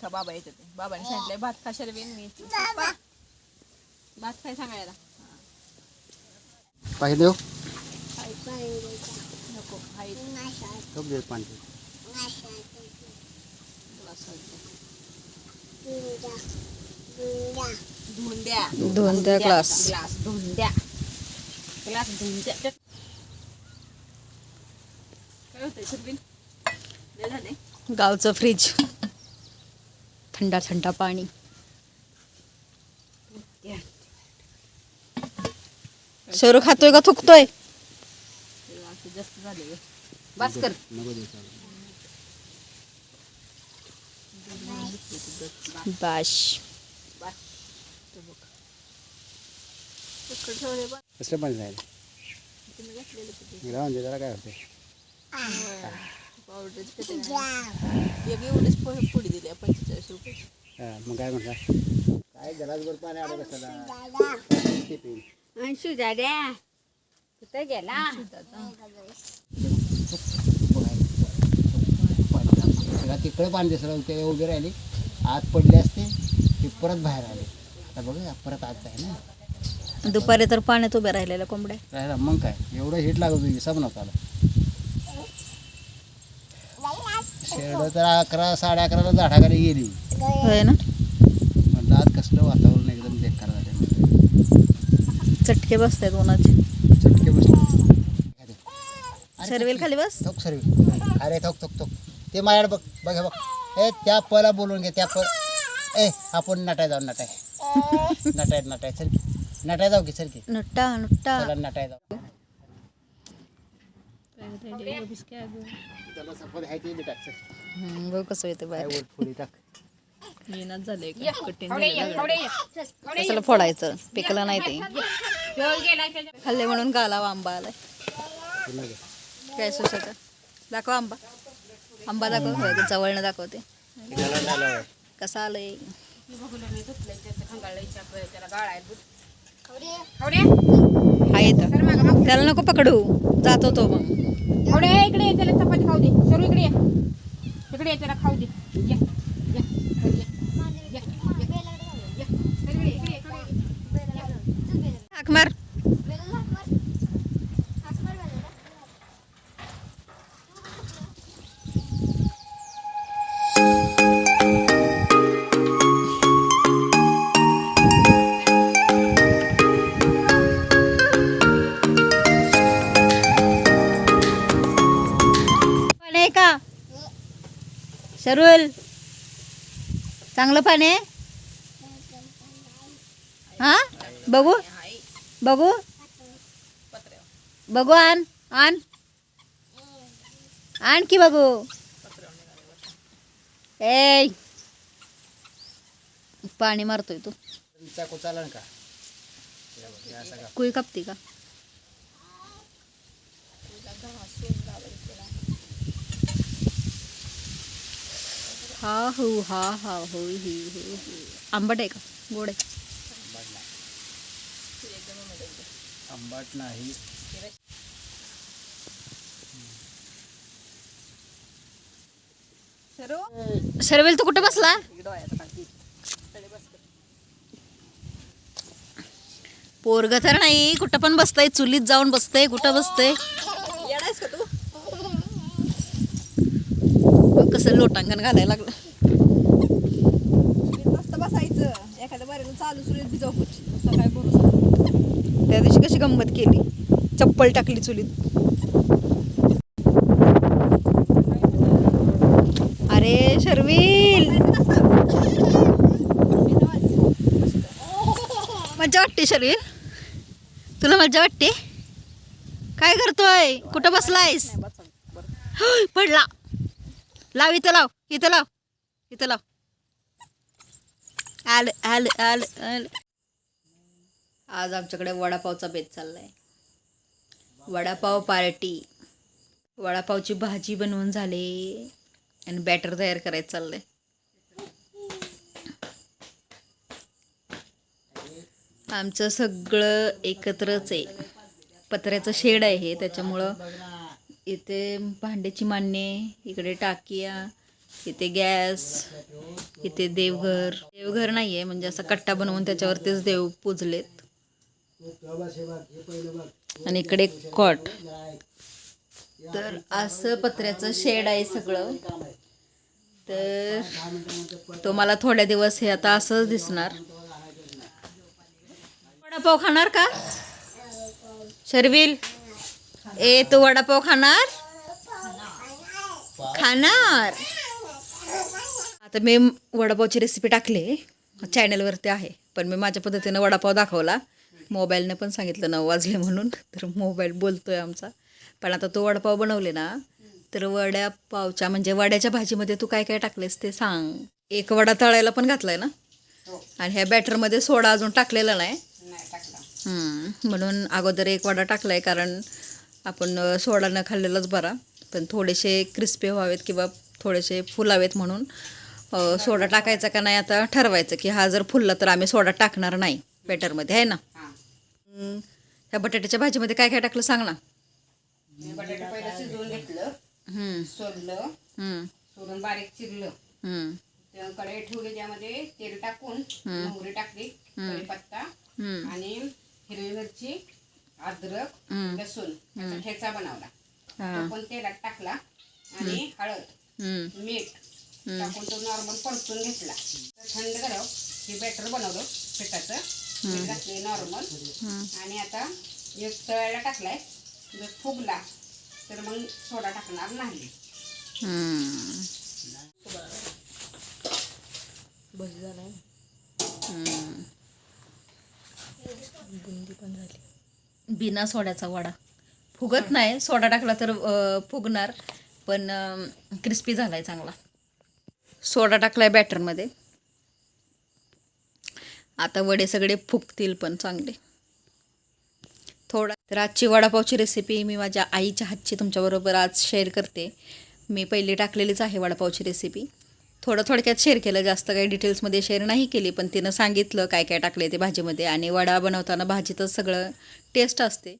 खा बाबा येते ते? बाबाने सांगितलंय भात खा शर्वीन मी पप्पा, भात खाय सांगायला. पाहिजे देऊ नको हाय. खूप देऊ पाणी. धुवून द्या धुवून द्या ग्लास. ग्लास काय होतंय शर्वीन लय झाले गावचं फ्रीज थंडा थंडा पाणी. शरू खातोय का? थुकतोय. बस कर. बाश. कसलं पाणी जरा काय होते पावडरची. एक एवढीच प- पुडी दिली आहे, पंचेचाळीस रुपये हा, मग काय म्हणता? काय गलासभर पाणी आलं कशाला? किती पिईल? अंशू दाद्या कुठं गेला? त्याला तिकडे पाणी दिसलं ते उभे राहिले आत पडले असते ते परत बाहेर आले. आता बघा परत आत आहे ना. दुपारी तर पाण्यात उभ्या राहिलेल्या कोंबड्या. राहिला मग काय? एवढं हिट लागत होती सब नव्हता आला. शेड तर अकरा साडे अकराला झाडाखाली गेली. होय ना? म्हटलं आज कसलं वातावरण एकदम बेकार झालं चटके बसतात उन्हाचे. चटके बसले. सर्वेल खाली बस. थोक सर्व अरे थोक थोक थोक. ते माझ्याकडे बघ बघ हे बघ. ए त्या पला बोलून घे त्या प ए आपण नटाय जाऊ नटाय. नटाय नटाय सर नटाय जाऊ की सर की. नुट्टा नुट्टा चला नटाय जाऊ त्याला सफद आहे ते बी टाक सर. हम्म, बघ कसं येते काय बाहेर वर फुली टाक. येणार झालंय का कठीण फोडायचं? पिकलं नाही ते. खाल्ले म्हणून गाला आंबा आलाय. काय सुशाचा दाखव आंबा. आंबा दाखव जवळनं दाखवते. कसा आलंय? हा येतं त्याला नको पकडू. जातो तो मग. थोडे इकडे त्याला चपाती खाऊ दे. सरू इकडे इकडे याच्याला त्याला खाऊ दे. सरुल. चांगलं पाणी आहे? हा? बघू. बघू. बघू आण. आण. आण की बघू. ए पाणी मारतोय तू. चाकू चालन का कुई कापते का? हा हो हा हा हो ही आंबट आहे का? गोड आहे. आंबाट नाही. शरू शर्वेल तू कुठे बसला. पोरग तर नाही कुठं पण बसतय चुलीत जाऊन बसतय कुठं बसतय येडायस का तू बघ कसं लोटांगण घालायला लागलं. मस्त बसायचं. एखाद्या बारीला चालू त्या दिवशी कशी गंमत केली. चप्पल टाकली चुलीत. अरे शर्वील. मजा वाटते शर्वील. तुला मजा वाटते? काय करतोय? कुठं बसलायस? पडला. लाव इथं लाव इथं लाव इथं लाव. आलं आलं आलं आलं. आज आमच्याकडे वडापावचा बेत चाललाय. वडापाव पार्टी. वडापावची भाजी बनवून झाली. आणि बॅटर तयार करायचं चाललंय. आमचं सगळं एकत्रच आहे. पत्र्याचं शेड आहे हे त्याच्यामुळं इथे भांड्याची मांडणे इकडे टाकिया इथे गॅस इथे देवघर. देवघर नाही आहे म्हणजे असा कट्टा बनवून त्याच्यावरतीच देव पूजलेत. आणि इकडे कॉट. तर असं पत्र्याचं शेड आहे सगळं. तर तो मला थोड्या दिवस हे आता असंच दिसणार. वडापाव खाणार का? शर्विल? ए तू वडापाव खाणार? खाणार. आता मी वडापावची रेसिपी टाकली. चॅनलवरती आहे. पण मी माझ्या पद्धतीनं वडापाव दाखवला. मोबाईलने पण सांगितलं नऊ वाजले म्हणून. तर मोबाईल बोलतोय आमचा. पण आता तो वडापाव बनवले ना तर वड्यापावच्या म्हणजे वड्याच्या भाजीमध्ये तू काय काय टाकलेस ते सांग. एक वडा तळायला पण घातलाय ना? आणि ह्या बॅटरमध्ये सोडा अजून टाकलेला नाही? म्हणून अगोदर एक वडा टाकलाय कारण आपण सोडा न खाल्लेलाच बरा. पण थोडेसे क्रिस्पी व्हावेत किंवा थोडेसे फुलावेत म्हणून सोडा टाकायचा का नाही आता ठरवायचं की हा जर फुलला तर आम्ही सोडा टाकणार नाही बॅटरमध्ये आहे ना? ह्या बटाट्याच्या भाजीमध्ये काय काय टाकलं सांग ना. मी बटाटे पहिलं शिजवून घेतलं हम्म, सोडलं हम्म, सोडून बारीक चिरलं. कढई ठेवली त्यामध्ये तेल टाकून मोहरी टाकली कढीपत्ता आणि हिरवी मिरची. अद्रक. लसूण याचा ठेचा बनवला. तो पण तेलात टाकला आणि हळद मीठ टाकून तो नॉर्मल परतून घेतला. थंड झालं हे बॅटर बनवलं पिठाचं. मीठ घातले नॉर्मल. आणि आता एक तळायला टाकलाय. जर फुगला तर मग सोडा टाकणार नाही. हम्म. हम्म. बिना सोड्याचा वडा. फुगत नाही सोडा टाकला तर फुगणार पण क्रिस्पी झालाय चांगला. सोडा टाकलाय बॅटरमध्ये आता वडे सगळे फुगतील पण चांगले. थोडा तर आजची वडापावची रेसिपी मी माझ्या आईच्या हातची तुमच्याबरोबर आज शेअर करते. मी पहिली टाकलेलीच आहे वडापावची रेसिपी थोडं थोडक्यात शेअर केलं. जास्त काही डिटेल्समध्ये शेअर नाही केली पण तिनं सांगितलं काय काय टाकले ते भाजीमध्ये. आणि वडा बनवताना भाजीतच सगळं टेस्ट असते.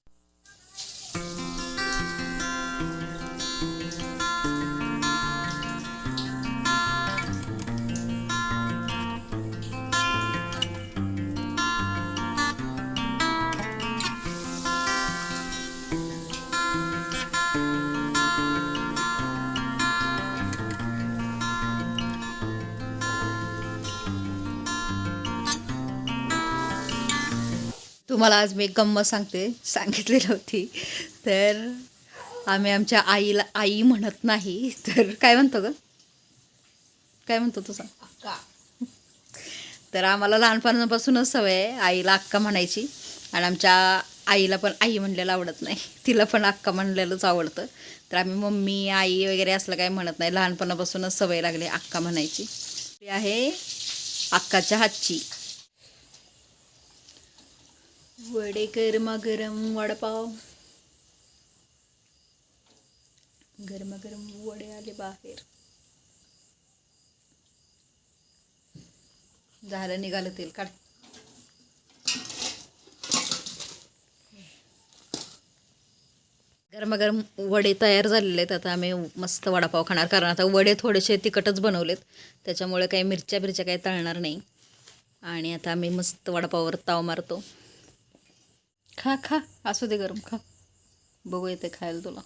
तुम्हाला आज मी एक गंमत सांगते सांगितलेली होती. तर आम्ही आमच्या आईला आई म्हणत नाही तर काय म्हणतो ग? काय म्हणतो तुझा अक्का. तर आम्हाला लहानपणापासूनच सवय आहे आईला अक्का म्हणायची. आणि आमच्या आईला पण आई म्हणलेलं आवडत नाही. तिला पण अक्का म्हणलेलंच आवडतं. तर आम्ही मम्मी आई वगैरे असलं काही म्हणत नाही. लहानपणापासूनच सवय लागली अक्का म्हणायची. ती आहे अक्काच्या हातची. वडे गरमागरम वडापाव गरमागरम वडे आले बाहेर झालं निघालं तेल काढ गरमागरम वडे तयार झालेले आहेत. आता आम्ही मस्त वडापाव खाणार. कारण आता वडे थोडेसे तिखटच बनवलेत. त्याच्यामुळे काही मिरच्या बिरच्या काही तळणार नाही. आणि आता आम्ही मस्त वडापाववर ताव मारतो. खा खा. असू दे गरम खा. बघू येते खायला तुला.